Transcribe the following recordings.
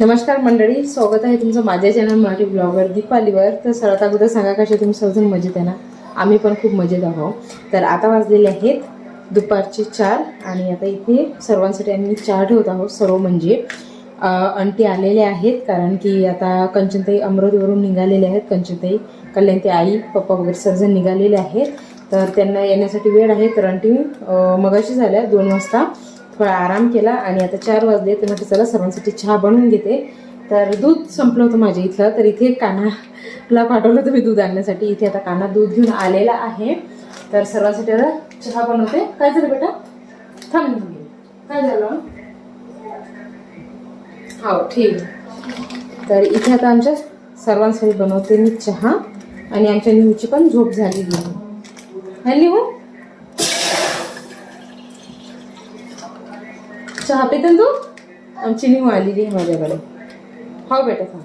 नमस्कार मंडळी स्वागत आहे तुमचं माझ्या चॅनल मराठी ब्लॉगर दीपालीवर. तर सर्वात अगोदर सांगा कशा तुम्ही सर्वजण मजेत आहे ना? आम्ही पण खूप मजेत आहोत. तर आता वाजलेले आहेत दुपारचे चार आणि आता इथे सर्वांसाठी आम्ही चहा ठेवत आहोत सर्व म्हणजे. अंटी आलेले आहेत कारण की आता कंचनताई अमरावतीवरून निघालेले आहेत. कंचनताई कल्याणती आई पप्पा वगैरे सर्वजण निघालेले आहेत. तर त्यांना येण्यासाठी वेळ आहे. तर अंटी मगाशी झाल्या दोन वाजता. थोडा आराम केला आणि आता चार वाजले तर म्हटलं चला सर्वांसाठी चहा बनवून घेते. तर दूध संपलं होतं माझ्या इथलं तर इथे कानाला पाठवलं होतं मी दूध आणण्यासाठी. इथे आता काना दूध घेऊन आलेला आहे. तर सर्वांसाठी आता चहा बनवते. काय झालं बेटा? थांब काय झालं? हो ठीक. आहे. तर इथे आता आमच्या सर्वांसाठी बनवते मी चहा. आणि आमच्या निहूची पण झोप झालेली आहे. है चहा पिते तू? आमची निहू आलेली आहे माझ्याकडे. हो बेटा थांब.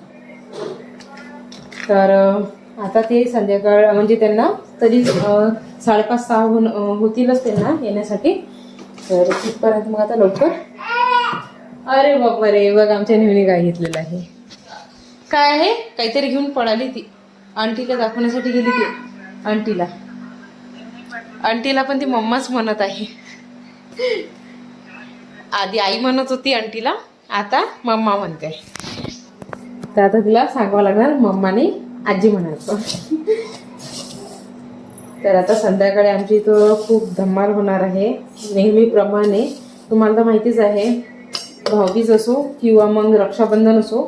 तर आता ते संध्याकाळ म्हणजे त्यांना तरी साडेपाच सहा होऊन होतीलच त्यांना येण्यासाठी. तर तिथपर्यंत मग आता लवकर. अरे बाबा रे बघ आमच्या नेहमी काय घेतलेलं आहे. काय आहे? काहीतरी घेऊन पळाली ती. आंटीला दाखवण्यासाठी गेली ती. आंटीला. आंटीला पण ती मम्माच म्हणत आहे. आधी आई म्हणत होती आंटीला आता मम्मा म्हणते. तर आता तिला सांगावं लागणार मम्माने आजी म्हणायचं. तर आता संध्याकाळी आमची इथं खूप धमाल होणार आहे. नेहमीप्रमाणे तुम्हाला तर माहितीच आहे भाऊबीज असो किंवा मग रक्षाबंधन असो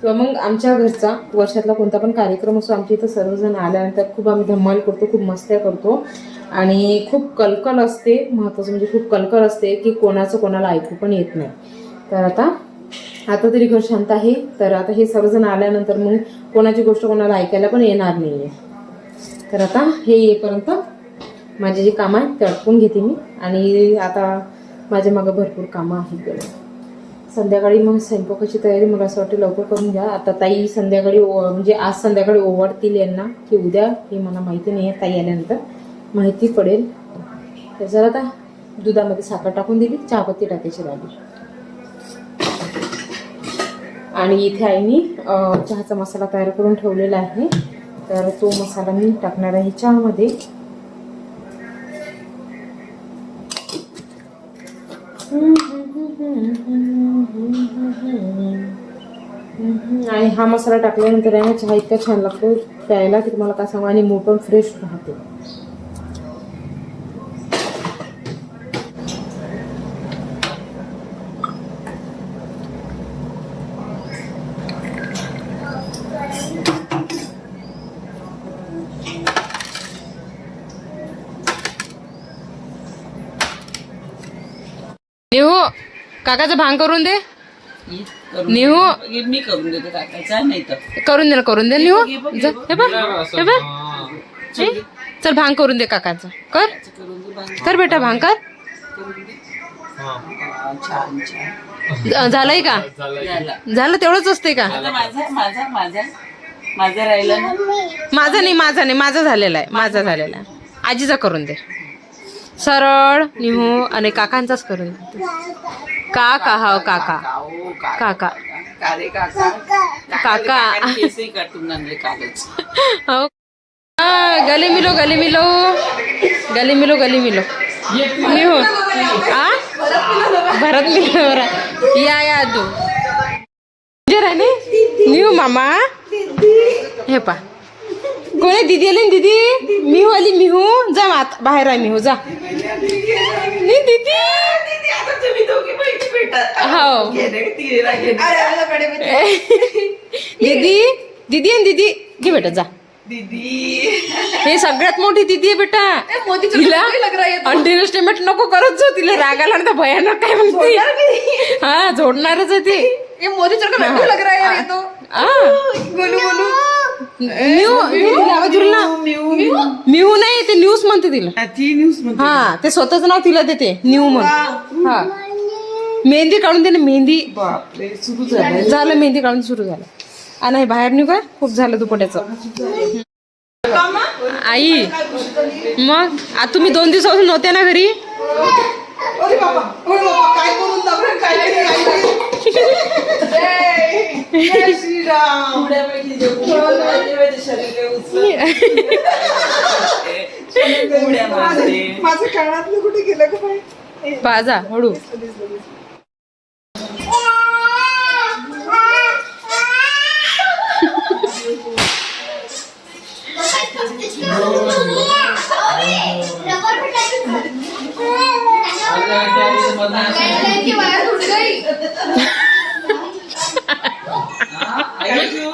किंवा मग आमच्या घरचा वर्षातला कोणता पण कार्यक्रम असो आमच्या इथं सर्वजण आल्यानंतर खूप आम्ही धमाल करतो खूप मस्त्या करतो. आणि खूप कलकल असते महत्त्वाचं म्हणजे खूप कलकल असते की कोणाचं कोणाला ऐकू पण येत नाही. तर आता आता तरी घर शांत आहे तर आता हे सर्वजण आल्यानंतर मग कोणाची गोष्ट कोणाला ऐकायला पण येणार नाही आहे तर आता हे येईपर्यंत माझे जे कामं आहेत ते अडकून घेते मी आणि आता माझ्या मागं भरपूर कामं आहेत. बरं संध्याकाळी मग स्वयंपाकाची तयारी मला असं वाटते लवकर करून घ्या. आता ताई संध्याकाळी ओ- म्हणजे आज संध्याकाळी ओवाडतील यांना की उद्या हे मला माहिती नाही आहे ताई आल्यानंतर. माहिती पडेल. तर जर आता दुधामध्ये साखर टाकून दिली चहापत्ती टाकायची राहिली. आणि इथे आईनी चहाचा मसाला तयार करून ठेवलेला आहे. तर तो मसाला मी टाकणार आहे चहामध्ये. आणि हा मसाला टाकल्यानंतर आहे ना चहा इतका छान लागतो प्यायला की तुम्हाला काय सांगू आणि मूड पण फ्रेश राहते नेहू काकाचं भांग करून दे. नेहू. हे मी करून देते काकाचा नाही तर करून दे ना करून दे. नेहू. हे बघ हे बघ. चल. भांग करून दे काकाचं. कर. कर बेटा भांग कर. हा, झालंय का? झाला. तेवढंच असते का? आता माझा माझा माझा. माझा राहिला ना? माझा नाही माझा नाही. माझा झालेला आहे. माझा झालेला आहे. आजीचा करून दे. सरळ निहू आणि काकांचाच करून काका हा काका का- काका. काका. काका. हो. गले मिलो गले मिलो. गले मिलो गले मिलो. निहू. आ? भरत मिलो या या तू जे राहिले निहू मामा. हे पा. कोण दीदी आली दीदी? मिहू आली मिहू. जा मात बाहेर आहे मिहू जा. नी दीदी! हो. दीदी दीदी आणि दीदी घे बेटा जा. हे सगळ्यात मोठी दीदी आहे बेटा. तिला अंडरस्टेमेंट नको करत जो तिला राग आला ना तर भयानक काय म्हणते? हा जोडणारच आहे ते. मोदी लग रहा है. ये तो हा. गोलू गोलू मिहू तिला आवाज येईल ना. मिहू नाही ते न्यूज म्हणते तिला. ती न्यूज हा ते स्वतःच नाव तिला देते न्यू म्हणून हा. मेहंदी काढून दे ना मेहंदी. बापरे सुरू झालं. झालं मेहंदी काढून सुरू झालं. आणि हे बाहेर निघू खूप झालं दुपट्याचं. आई मग आ तुम्ही दोन दिवसापासून नव्हते ना घरी? अरे बाबा अरे बाबा काय करून काय नाही, काय नाही. उड्या मारते. माझं कानातलं कुठे गेलं का बाई? पाजा हळू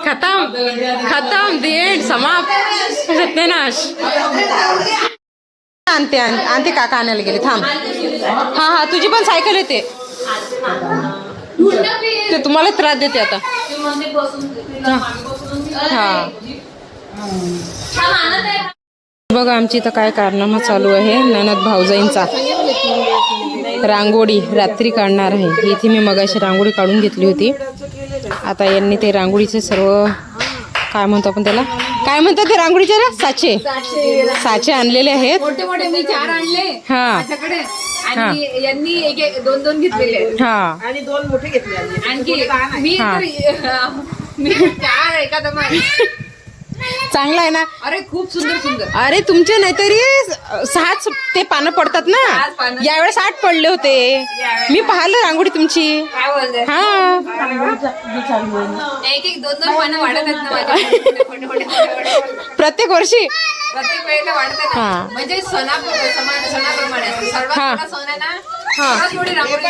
खतम खतम दी एंड समाप्त. सत्यनाश. आणते आणते काका आणायला गेले थांब. हा हा तुझी पण सायकल येते. ते तुम्हाला त्रास देते आता. हा. बघा आमची इथं काय कारनामा चालू आहे ननद भाऊजाईंचा. रांगोळी रात्री काढणार आहे. इथे मी मगाशी रांगोळी काढून घेतली होती. आता यांनी ते रांगोळीचे सर्व काय म्हणतो आपण त्याला? काय म्हणतात ते रांगोळीचे ना? साचे. साचे आणलेले आहेत. मोठे मोठे मी चार आणले हा. माझ्याकडे. आणि यांनी एक एक दोन दोन घेतलेले आहेत. हा. आणि दोन मोठे घेतले आम्ही. आणखी मी हा. तर मी चार एका दमा चांगला आहे ना अरे खूप सुंदर सुंदर अरे तुमचे नाहीतरी सहाच ते पानं पडतात ना. यावेळेस आठ पडले होते मी पाहिलं रांगोळी तुमची हा एक एक दोन दोन पानं वाढत आहेत. प्रत्येक वर्षी प्रत्येक वेळेला वाढत आहेत हा. म्हणजे सणा समान सणाप्रमाणे. सर्वात हा. सण आहे ना हा. मोठी रांगोळी.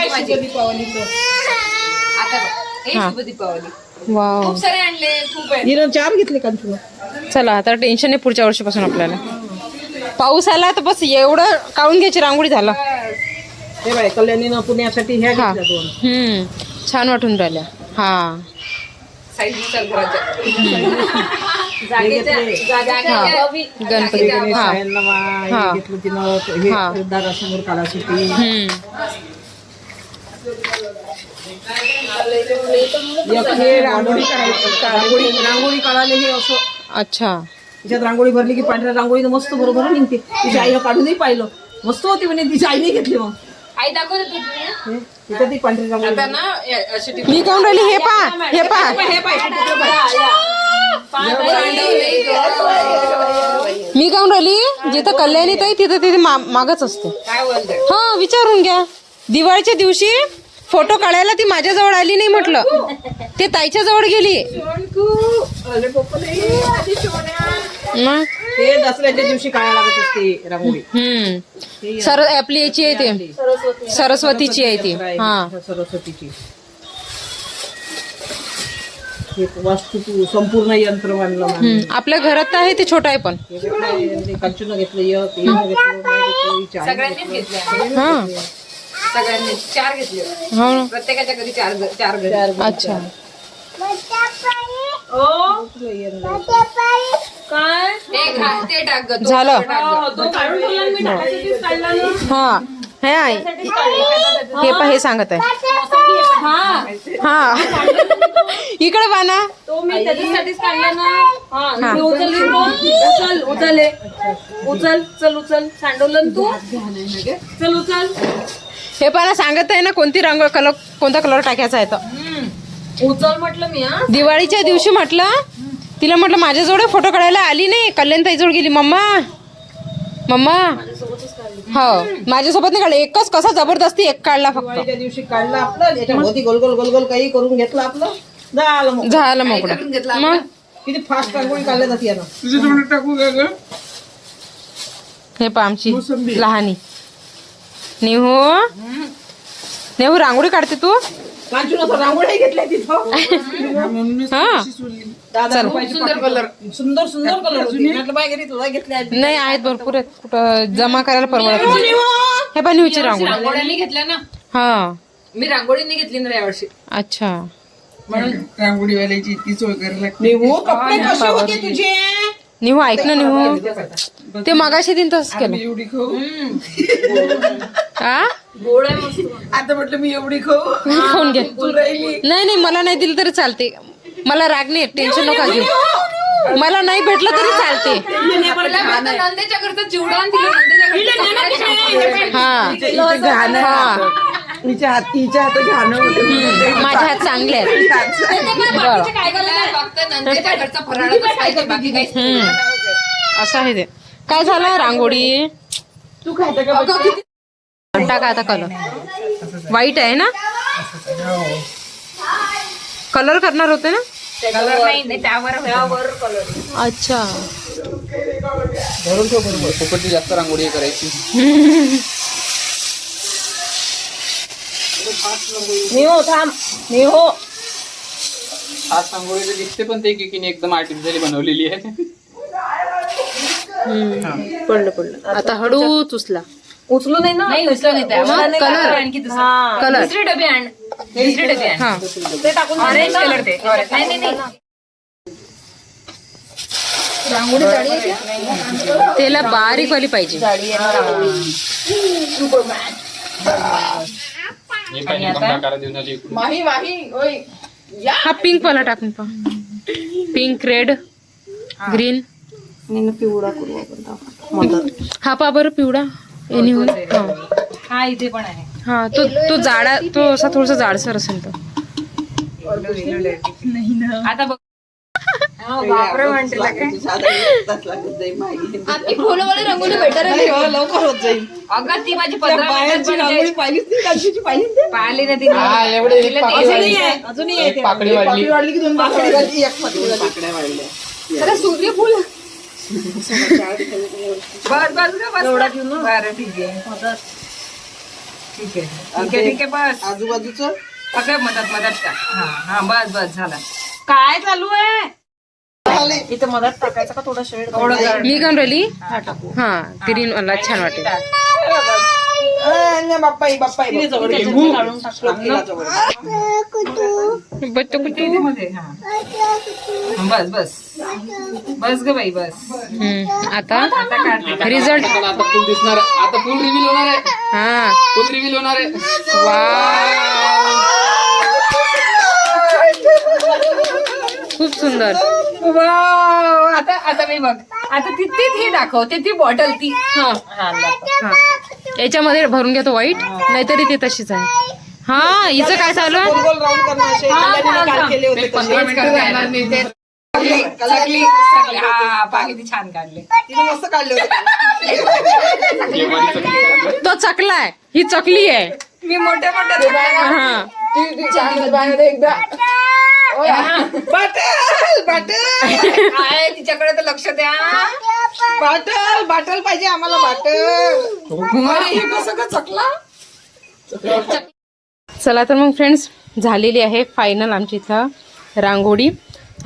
आता बघ. हे हा. शुभ दीपावली वाव. खूप सारे आणले खूप आहे हिनं चार घेतले का तुला? चला आता टेन्शन आहे पुढच्या वर्षीपासून आपल्याला. पाऊस आला तर बस एवढं काढून घ्यायची रांगोळी झालं. हे बाय कल्याणीनं पुण्यासाठी ह्या हा. घेतल्या दोन. हम्म. छान वाटून राहिल्या. हा. हा. गणपती. गणेश हा सायांना मा- हे. हा. घेतलं तिनं. हा. हे. दारासमोर हम्म. हे रांगोळी रांगोळी रांगोळी काढायला हे असं अच्छा. तिच्यात रांगोळी भरली की पांढऱ्या मस्त बरोबर निघते. तिच्या आईनं काढूनही पाहिलं. मस्त होती म्हणे तिच्या आईने घेतली मग. आई दाखवत तुम्ही हे, ती पांढरी रांगोळी मी काऊन राहिली? हे पा हे पा हे. मी काऊन राहिली? जिथं कल्याणी ताई तिथं तिथे मागच असते. हा विचारून घ्या. दिवाळीच्या दिवशी फोटो काढायला ती माझ्याजवळ आली नाही म्हटलं ते ताईच्या जवळ गेली अरे मग हे दसऱ्याच्या दिवशी काढायला लागत असते रांगोळी हम्म सर आपली याची आहे ते सरस्वतीची आहे ती हा सरस्वतीची हे वास्तू संपूर्ण यंत्र मानलं मानलं. हम्म. आपल्या घरात तर आहे ते छोटं आहे पण हे घेतलं, कंचूनं घेतलं एक हिनं घेतलं मी घेतलं, हिच्या आईनं सगळ्यांनीच घेतले हा सगळ्यांनी चार घेतले. हो ना. प्रत्येकाच्या घरी चार चार घरी. अच्छा. ते खा- ते टाक गं, तो झालं. टाक गं. हा हे. हे. हे सांगत आहे. हा. इकडे तो मी त्याच्यासाठीच काढला ना हा हा. मी उचलली तो उचल उचल हे. उचल चल उचल. सांडवलं ना तू? चल उचल. हे पण सांगत आहे ना कोणती रंग कलर कोणता कलर टाकायचा आहे तर उचल म्हटलं मी हा. दिवाळीच्या दिवशी म्हटलं तिला म्हटलं माझ्याजवळ फोटो काढायला आली नाही कल्याणताईजवळ गेली. Mamma mamma. हो माझ्यासोबत नाही काढलं. एकच कसा जबरदस्ती एक काढला फक्त. दिवाळीच्या दिवशी काढलं आपलं गोल गोल गोल गोल काही करून घेतलं आपलं. झालं मग. झालं मोकळं करून घेतला मग? किती फास्ट रांगोळी काढल्या जाते यानं हे पा आमची लहानी. नेहू? नेहू रांगोळी काढते तू? रांगोळ्या घेतल्या तिथं. हा. सुंदर सुंदर कलर घेतल्या. नाही आहेत भरपूर आहेत. कुठं जमा करायला परवडत नाही हे पा नेहूची रांगोळी. रांगोळ्यांनी घेतल्या ना? हा. मी रांगोळीने घेतली ना यावर्षी. अच्छा. निवू कपडे कसे होते तुझे? निहू ऐक ना निहू. ते मगाशी दिन तसंच केलं. हा गोड आहे मस्त. आता म्हटलं मी एवढी खाऊ. खाऊन घ्या नाही नाही मला नाही दिलं तरी चालते. मला राग नाही टेन्शन नका घेऊ. मला नाही भेटलं तरी चालते. हा. हिच्या हात हिच्या हात घाणं होते. माझ्या हात चांगले आहेत. काही हम्म. असं आहे ते. काय झालं रांगोळी? तू खायचं का बच्चे? टाका आता कलर वाईट आहे ना? कलर करणार होते ना? अच्छा. फुकटची जास्त रांगोळी करायची. निहो थांब. निहो. खास रांगोळी तर दिसते पण ते एकीने एकदम आर्टिफिशियली बनवलेली आहे. पडलं पडलं. आता हळूच उचला. उचलू. नाही ना? नाही उचलं नाही मग कलर आणखी दुसरं. हा. कलर दुसरी डबी आण. दुसरी डबी आण. हा. ते टाकून ऑरेंज कलर ते नाही नाही नाही. त्याला बारीक वाली पाहिजे. हे. माही माही ओय हा पिंक वाला टाकून पहा. Pink red green. पिवळा करू आपण हा पा बरं पिवळा. एनी होईल हा. हा इथे पण आहे. हा तो तो जाडा तो असा थोडासा जाडसर असेल तो. आता बघ. आपली फुलवाली रंगोली लवकर होत जाईल. अगं ती माझी पंधरा मिनिटात पाहिली ना तिने. हा अजूनही पाकळी वाढली. की दोन पाकळी वाढली? एक पाकळी वाढली. जरा सूर्यफूल बस बस ग बस एवढा घेऊन ना. बरं ठीक आहे. ठीक आहे. ठीक आहे ठीक आहे बस. आजूबाजूचं? अगं मदत मदत का हा हा बस बस झाला. काय चालू आहे? इथं मधात टाकायचं का थोडा शेड मी घेऊन राहिली हा ग्रीन वाला छान वाटेल. बच्चो कुठे? हा. बस बस. बस ग बाई बस. हम्म, आता? रिझल्ट आता फुल दिसणार आहे. आता फुल रिव्हील होणार आहे. हा. फुल रिव्हील होणार आहे. खूप सुंदर. वाव, आता आता मी बघ. आता ती ती ती दाखवते ती बॉटल ती हा. हा याच्यामध्ये भरून घेतो वाईट नाहीतरी ते तशीच आहे. हा हिचं काय चालू आहे? गोल राऊंड करणं असे कल्याणीने काल केले होते ते पंधरा तेच मिनिटं करते राहणार नाही ते सगळी सगळी सगळी हा पहा किती छान काढले. तिने मस्त काढले होते. जेवणाचं पीठ. तो चकला आहे ही चकली आहे. मी मोठ्या मोठ्या हा. बाटल बाटल. काय तिच्याकडे तर लक्ष द्या. बाटल बाटल पाहिजे आम्हाला बाटल. अरे हे कसं का चकला? चला तर मग फ्रेंड्स झालेली आहे फायनल आमची इथं रांगोळी.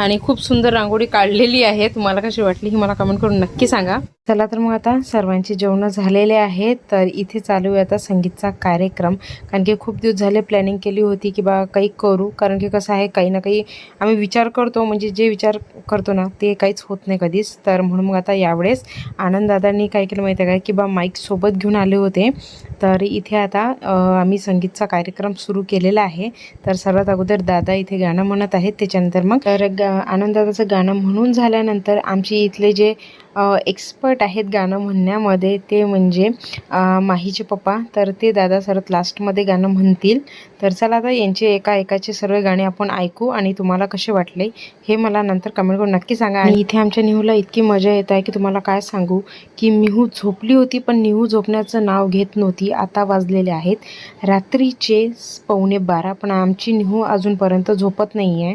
आणि खूप सुंदर रांगोळी काढलेली आहे. तुम्हाला कशी वाटली ही मला कमेंट करून नक्की सांगा. चला तर मग आता सर्वांची जेवणं झालेले आहेत तर इथे चालू आहे आता संगीतचा कार्यक्रम. कारण की खूप दिवस झाले प्लॅनिंग केली होती की बा काही करू. कारण की कसं आहे काही ना काही आम्ही विचार करतो. म्हणजे जे विचार करतो ना ते काहीच होत नाही कधीच. तर म्हणून मग आता यावेळेस आनंददादांनी काय केलं माहिती आहे का? की बा माईक सोबत घेऊन आले होते. तर इथे आता आम्ही संगीतचा कार्यक्रम सुरू केलेला आहे. तर सर्वात अगोदर दादा इथे गाणं म्हणत आहेत. त्याच्यानंतर मग तर गा आनंददादाचं गाणं म्हणून झाल्यानंतर आमची इथले जे एक्सपर्ट आहेत गाणं म्हणण्यामध्ये. ते म्हणजे माहीचे पप्पा. तर ते दादा सरत लास्टमध्ये गाणं म्हणतील. तर चला आता यांचे एका एकाचे सर्व गाणे आपण ऐकू आणि तुम्हाला कसे वाटले हे मला नंतर कमेंट करून नक्की सांगा. आणि इथे आमच्या निहूला इतकी मजा येत आहे की तुम्हाला काय सांगू? की मिहू झोपली होती पण निहू झोपण्याचं नाव घेत नव्हती. आता वाजलेले आहेत. रात्रीचे पावणे बारा पण आमची निहू अजूनपर्यंत झोपत नाही आहे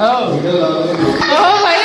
Oh. Oh, oh my